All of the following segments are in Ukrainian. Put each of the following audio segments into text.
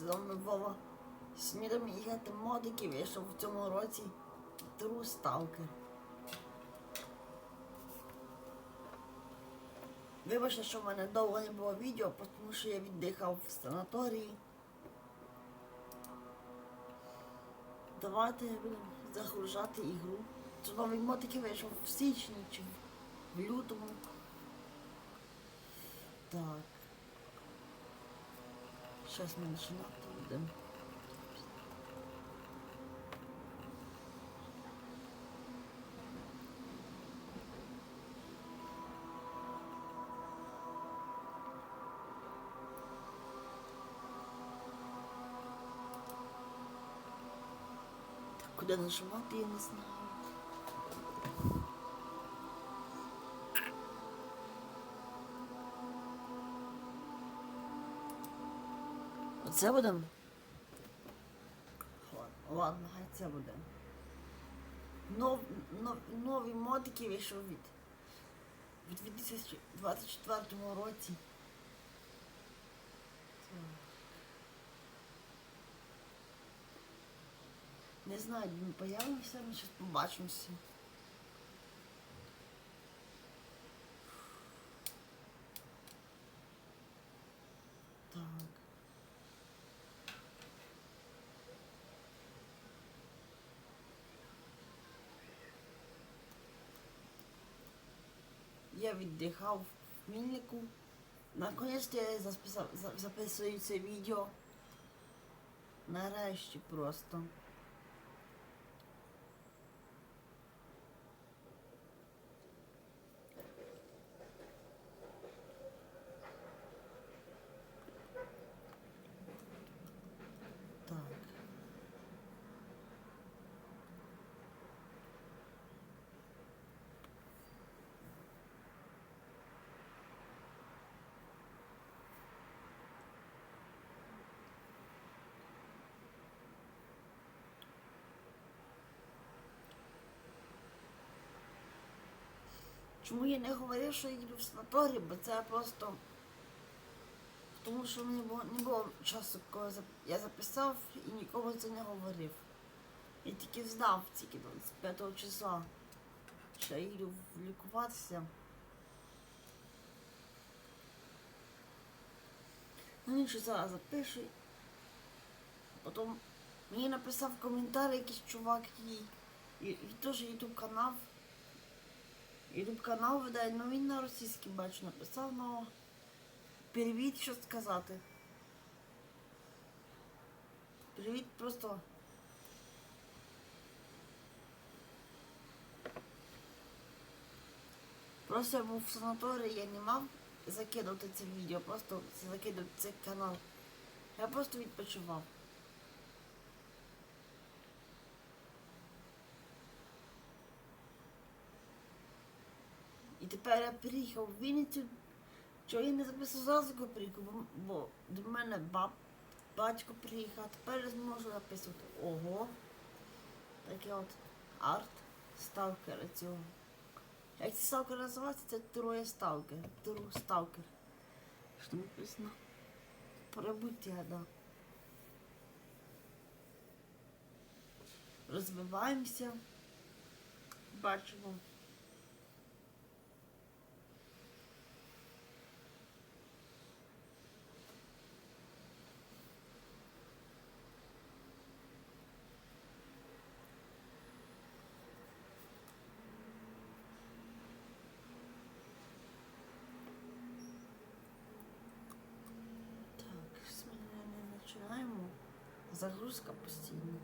з вами Вова. Мені грати модики вийшов в цьому році True Stalker. Вибачте, що в мене довго не було відео, тому що я віддихав в санаторії. Давайте будемо загружати ігру. Це новий модики вийшов в січні чи в лютому. Так. Сейчас мы починати будемо. Так, Куди нажимати, я не знаю. Оце будемо? Ладно, хай це буде. Нов, нов, нові модики вийшов від, від 2024 році. Не знаю, він появився, ми зараз побачимося. Так. Я віддихав в Міннику. Наконець я записав, за- записую це відео. Нарешті просто. Так. Чому я не говорив, що я їду в санаторій, бо це просто. Тому що не було, не було часу, коли я записав і нікому це не говорив. Я тільки знав тільки 25 числа, що я їду лікуватися. Ну що зараз запише. Потім мені написав коментар якийсь чувак і, і, і теж ютуб канал. Ютуб канал видає, ну він на російській бачу написав, но привіт, що сказати. Привіт просто. Просто я був в санаторії, я не мав закидувати це відео, просто закидувати цей канал. Я просто відпочивав. Тепер я приїхав в Вінницю. Чого я не записав зразу, приїхав, бо, до мене баб, батько приїхав, тепер я зможу записувати. Ого. Таке от арт сталкера цього. Як ці сталкери називаються, це троє сталкер. Тру сталкер. Що написано? Пробуття, да. Розвиваємося. Бачимо. Так, с меня не начинаємо. Загрузка постійна.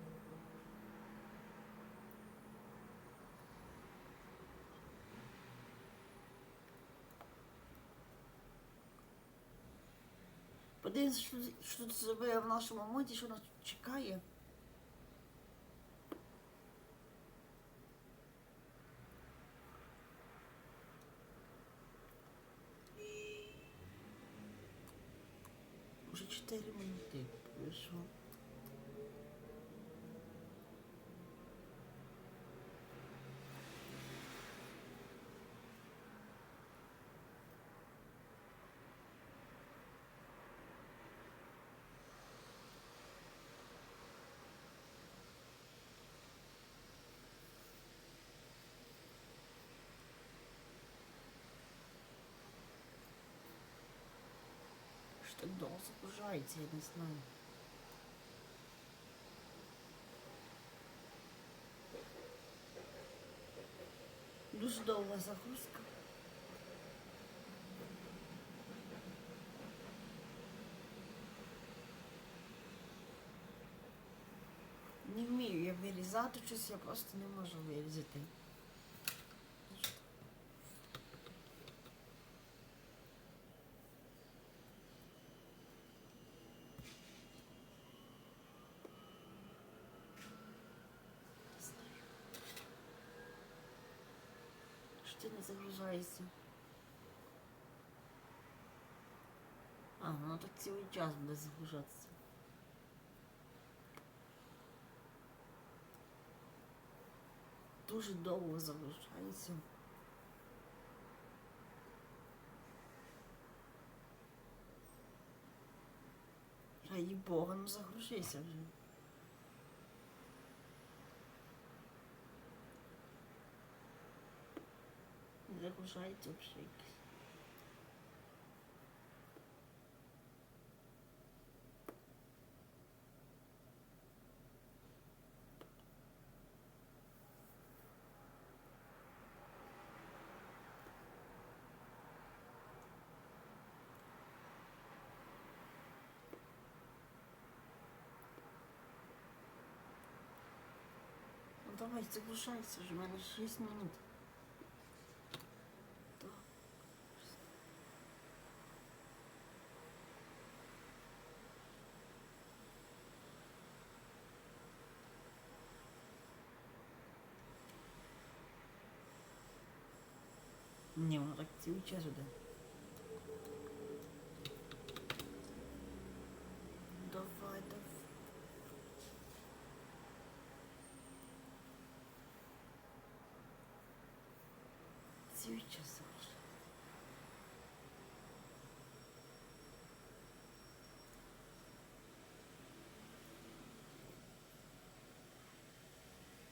Подивимось, що, що зробили в нашому моді, що нас тут чекає. Уже 4 минути пройшло. Загружається, я не знаю. Дуже довга загрузка. Не вмію я вирізати щось, я просто не можу вирізати. Не знаю. Що ти не загружається? Ну так цілий час буде загружатися. Дуже довго загружається. Раді Бога, ну загружайся вже. Загружається взагалі. Давай, загружайся вже, в мене 6 минут. Так. Ні, воно так цілий час іде. Цілий час.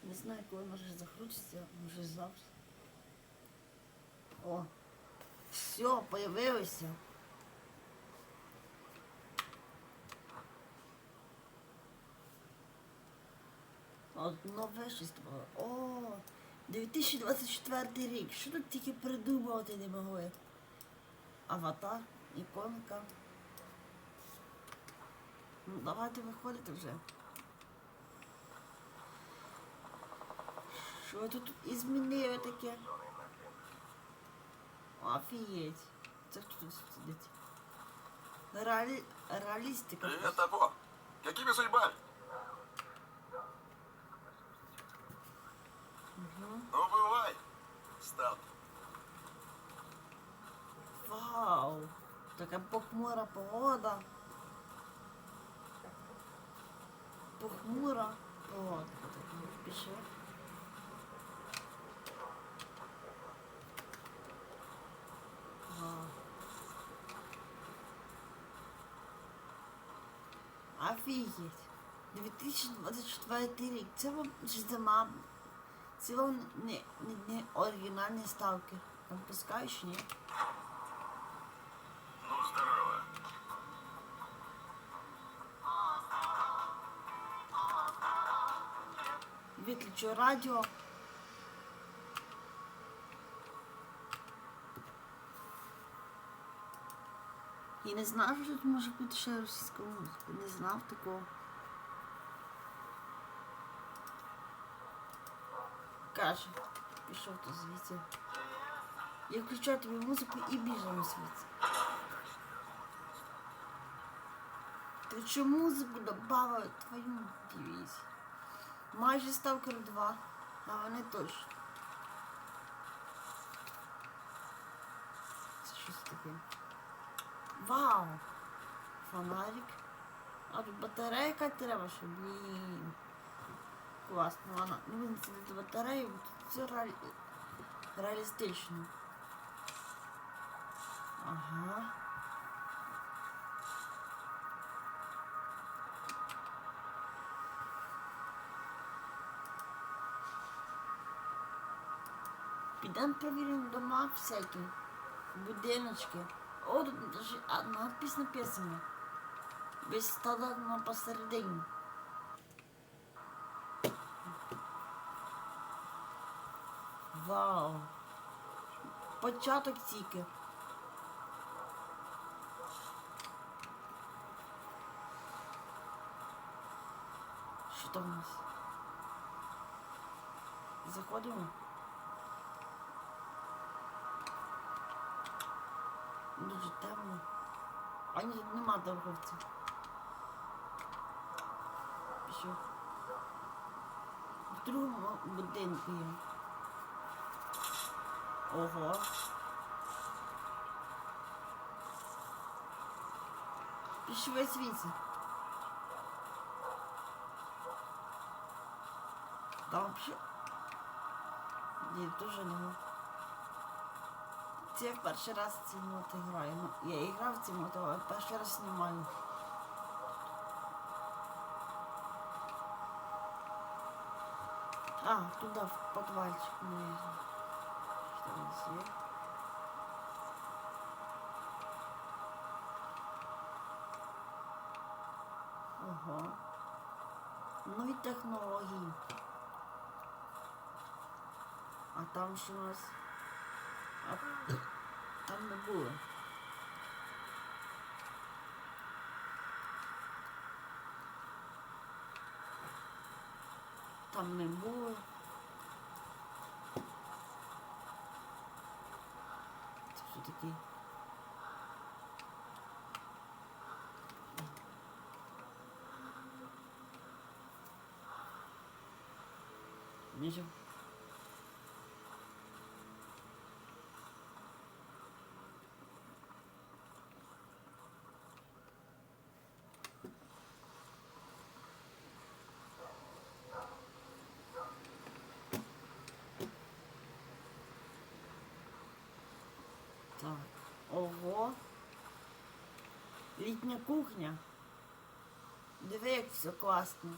Не знаю, коли може загрузиться, може завтра. О, все, появилося. Нове щось. О, 2024 рік. Що тут тільки придумувати не могли? Аватар, іконка. Ну, давайте виходити вже. Що тут і змінили таке? Офігеть. Це хто тут сидить? Реалі... Реалістика. Привет, Топор. Какими судьбами? Ну, бывай. Стал. Вау! Така похмура погода. Похмура погода. Вау. Офігеть. 2024 рік. Це зима. Це не, не, не оригінальні ставки. Там пускаєш, ні? Ну, здорово. Виключу радіо. І не знав, що тут може бути ще російська музика. Не знав такого. Каже, пішов то звідси. Я включаю тобі музику і біжимо звідси. Ти що музику добавили твою дивізію? Майже Сталкер 2, а вони точно. Це щось таке. Вау! Фонарик. А тут батарейка треба, щоб блін. Класно, вона. Ну, він це батарею, все реалі... реалістично. Ага. Підемо перевіримо дома всякі, будиночки. О, тут а, надпись написана. Без стандартно посередині. Вау. Початок тільки. Що там у нас? Заходимо. Дуже темно. А ні, нема торговців. Пішов. В другому будинку є. Ого. Пішли звідси. Там ще. Ні, дуже нема. Це я в перший раз ці моти граю. Ну, я і грав в ці моти, але перший раз знімаю. А, туда, в подвальчик мы Есть? Ого. Нові технології. А там що у нас? А там не було. Там не було. Це що таке? Нічого. Так. Ого. Літня кухня. Диви, як все класно.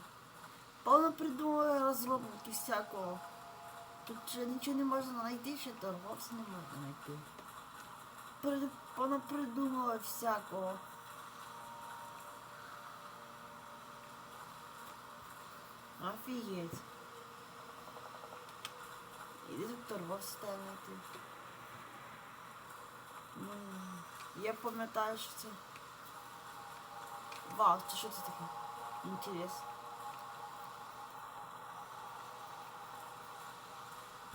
Повно придумали розробники всякого. Тут ще нічого не можна знайти, ще торговця не можна знайти. При... Придумали всякого. Офігеть. Іди тут торговця знайти. Я пам'ятаю, що це. Вау, це що це таке? Інтересно.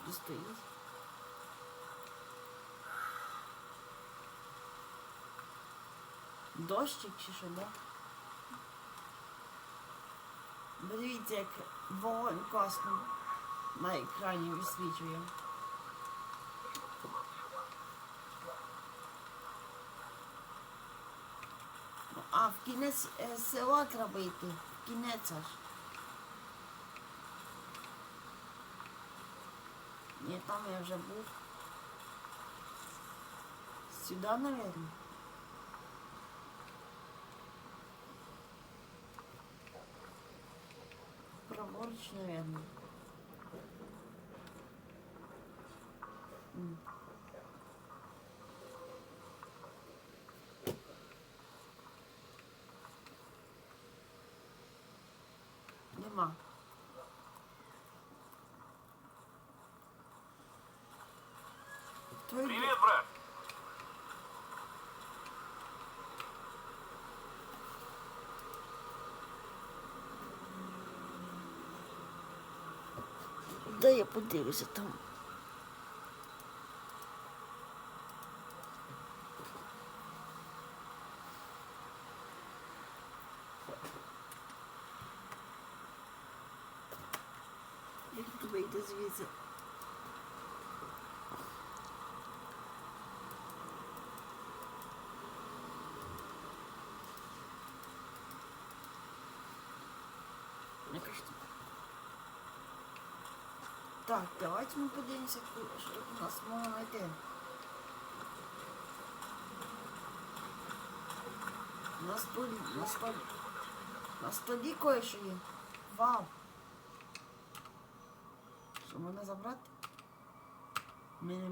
Де стоїть? Дощик чи що, да? Дивіться, як вогонь класно на екрані висвічує. Ну, А, в кінець е, села треба йти. В кінець аж. Там я вже був. Сюди, наверное. Праворуч, наверное. Нема. Брат. Да я подивлюся там. Як тут вийти звідси? Яка штука? Так, давайте ми подивимося, що тут у нас можна знайти. На столі, на столі. На столі кое-що є. Вау. Можна забрати? Мене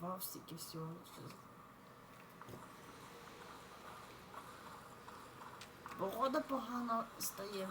вау, все. всього. Погода погано стає.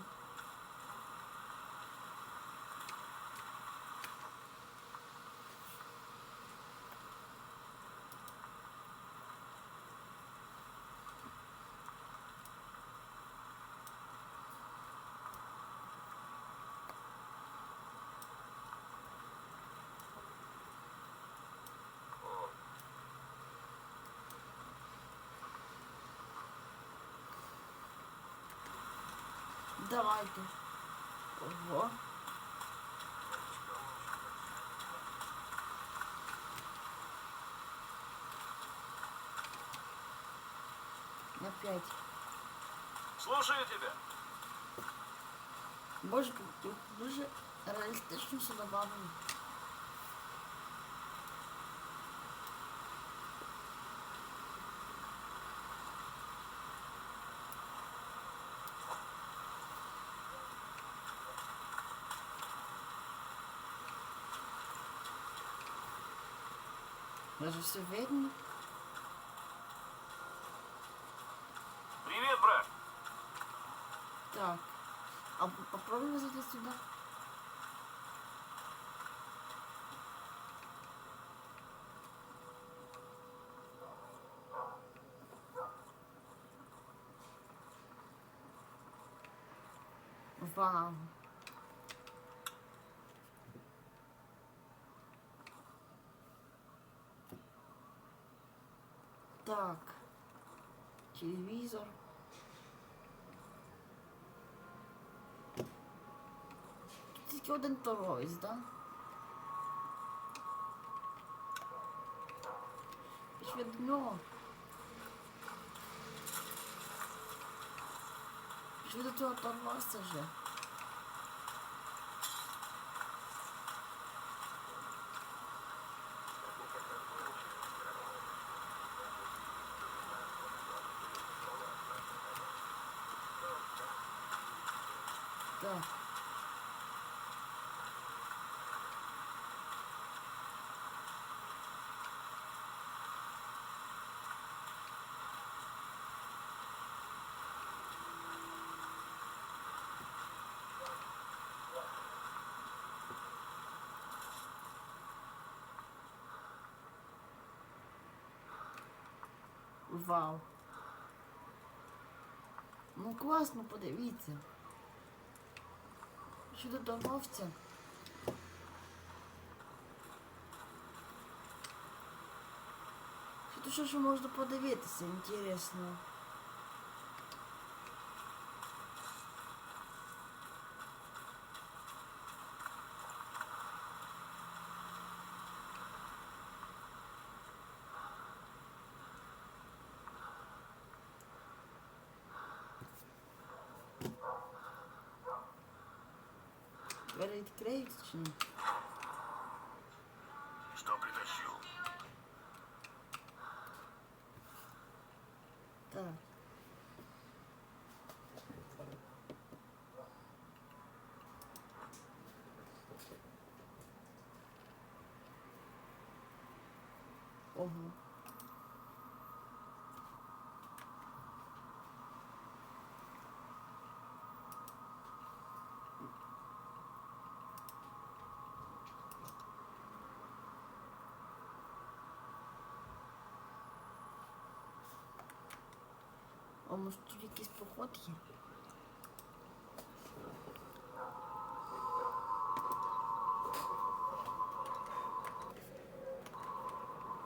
Давайте. Ого. На п'ять. Слушаю тебя. Боже, тут дуже реалістично все добавлено. Даже все видно. Привет, брат. Так. А попробуем зайти сюда. Вау. Так. Телевизор. Тільки один торговець, да? Пішли до нього. Пішли до цього торговця вже. Так. Вау. Ну класно, подивіться. Щодо торговця. Що тут що можна подивитися, інтересно. Двері відкриються чи ні? Что притащил? Так. Ого. А може тут якийсь поход є?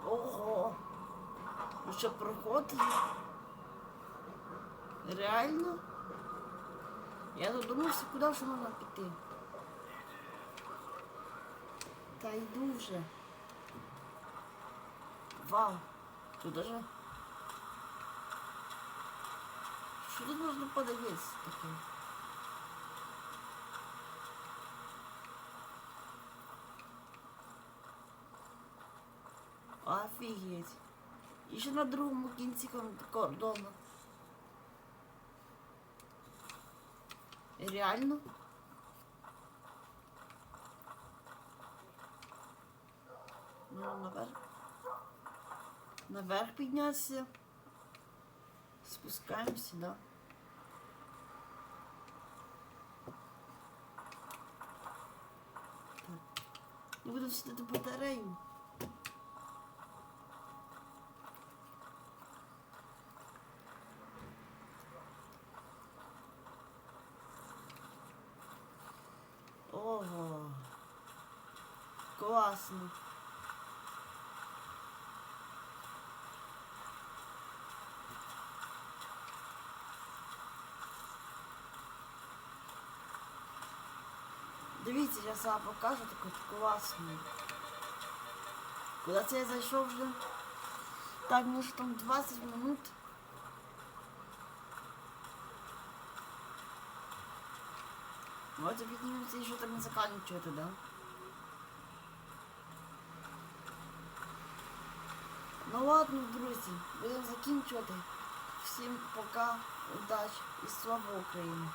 Ого! Ну що проход є? Реально? Я задумався, куди вже можна піти. Та йду вже. Вау! Тут даже Що тут можна подивитися таке? Офігеть. На другому кінці кордону. Реально? Ну, наверх. Наверх піднятися. Спускаємося, да. Я буду сидіти батарею. Ого. Класно. Дивіться, я вам покажу таку класну. Куди це я зайшов вже? Так, може там 20 минут. Давайте піднімемося і що там не заканчувати, да? Ну ладно, друзі, будемо закінчувати. Всім пока, удачі і слава Україні!